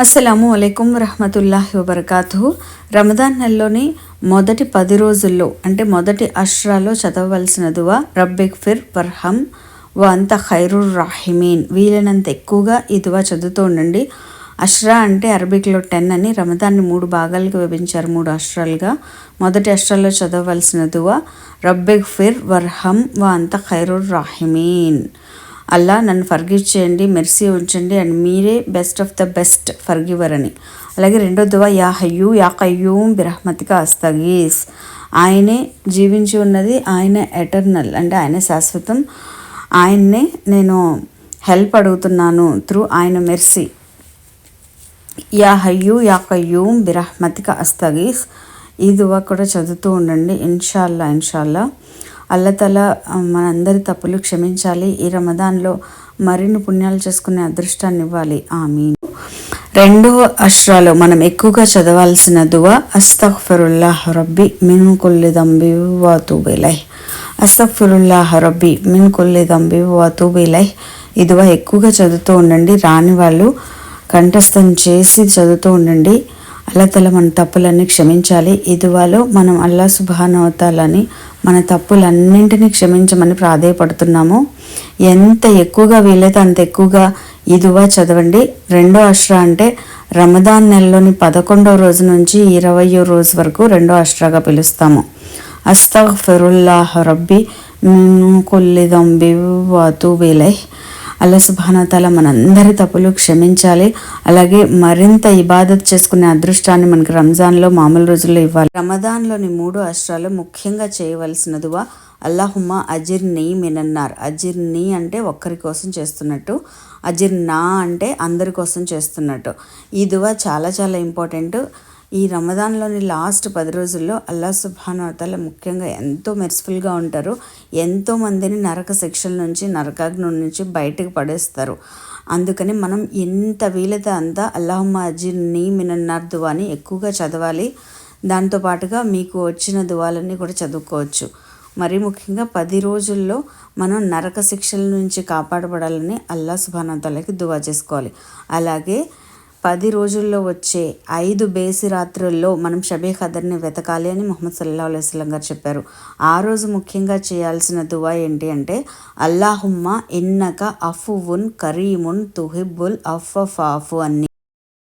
అస్సలాము అలైకుం రహమతుల్లాహి వబర్కాతు రమదాన్ నెలలోని మొదటి పది రోజుల్లో అంటే మొదటి అష్రాలో చదవవలసిన దువా రబ్బిక్ ఫిర్ వర్హం వంత అంత ఖైరుర్ రాహిమీన్. వీలైనంత ఎక్కువగా ఈ దువా చదువుతూ ఉండండి. అష్రా అంటే అరబిక్లో టెన్ అని రమదాన్ని మూడు భాగాలుగా విభజించారు మూడు అష్రాలుగా. మొదటి అష్రాల్లో చదవవలసిన దువా రబ్బిక్ ఫిర్ వర్హం వంత అంత ఖైరుర్ రాహిమీన్. అల్లా నన్ను ఫర్గివ్ చేయండి మెర్సీ ఉంచండి అండ్ మీరే best of the best forgiver అని. అలాగే రెండో దువా యా హయ్యూ యా కయ్యూం బిరహ్మతిగా అస్తగీస్. ఆయనే జీవించి ఉన్నది ఆయన ఎటర్నల్ అంటే ఆయన శాశ్వతం. ఆయన్నే నేను హెల్ప్ అడుగుతున్నాను త్రూ ఆయన మెర్సీ యా హయ్యూ యా కయ్యూం బిరహ్మతిక అస్తగీస్. ఈ దువా కూడా చదువుతూ ఉండండి. ఇన్షాల్లా ఇన్షాల్లా. అల్లతల మనందరి తప్పులు క్షమించాలి. ఈ రమదాన్లో మరిన్ని పుణ్యాలు చేసుకునే అదృష్టాన్ని ఇవ్వాలి ఆమె రెండవ అష్రాలో మనం ఎక్కువగా చదవాల్సిన దువా అస్తఫరుల్లాహ్ రబ్బి మిన్ కొల్లి దంబి వాతూబిలై అస్తఫరుల్లాహ్ రబ్బి మిన్ కొల్లి దంబి వాతూబిలై ఈ దువా ఎక్కువగా చదువుతూ ఉండండి. రాని వాళ్ళు కంఠస్థం చేసి చదువుతూ ఉండండి. అల్లతల మన తప్పులన్నీ క్షమించాలి. ఇదివాలో మనం అల్లా సుభానవతాలని మన తప్పులన్నింటినీ క్షమించమని ప్రాధేయపడుతున్నాము. ఎంత ఎక్కువగా వీలైతే అంత ఎక్కువగా ఇదువా చదవండి. రెండో అష్ట్రా అంటే రమదాన్ నెలలోని పదకొండవ రోజు నుంచి ఇరవయో రోజు వరకు రెండో అష్ట్రాగా పిలుస్తాము. అస్తఫిరుల్లాహ్ రబ్బి కొల్లిదంబి వాతు వీలై అల్లా సుభానతాల మనందరి తప్పులు క్షమించాలి. అలాగే మరింత ఇబాదత్ చేసుకునే అదృష్టాన్ని మనకి రంజాన్లో మామూలు రోజుల్లో ఇవ్వాలి. రమదాన్లోని మూడు అష్టాలు ముఖ్యంగా చేయవలసినదివా? అల్లాహుమ్మ అజిర్ నీ మినన్నార్. అజిర్ నీ అంటే ఒక్కరి కోసం చేస్తున్నట్టు. అజిర్ నా అంటే అందరి కోసం చేస్తున్నట్టు. ఈ దువా చాలా చాలా ఇంపార్టెంట్. ఈ రమదాన్లోని లాస్ట్ పది రోజుల్లో అల్లా సుభానవతల ముఖ్యంగా ఎంతో మెర్సిఫుల్గా ఉంటారు. ఎంతో మందిని నరక శిక్షల నుంచి నరకాగ్ని నుంచి బయటకు పడేస్తారు. అందుకని మనం ఎంత వీలైతే అంతా అల్లాహమ్మ అజీర్ మినన్నార్ దువాని ఎక్కువగా చదవాలి. దాంతోపాటుగా మీకు వచ్చిన దువాలన్నీ కూడా చదువుకోవచ్చు. మరి ముఖ్యంగా పది రోజుల్లో మనం నరక శిక్షల నుంచి కాపాడబడాలని అల్లా సుభానతలకి దువా చేసుకోవాలి. అలాగే పది రోజుల్లో వచ్చే ఐదు బేసి రాత్రుల్లో మనం షబీ ఖదర్ని వెతకాలి అని ముహమ్మద్ సల్లా అలైస్లం గారు చెప్పారు. ఆ రోజు ముఖ్యంగా చేయాల్సిన దువా ఏంటి అంటే అల్లాహుమ్మ ఇన్నక అఫువున్ కరీమున్ తుహిబుల్ అఫ్ అన్ని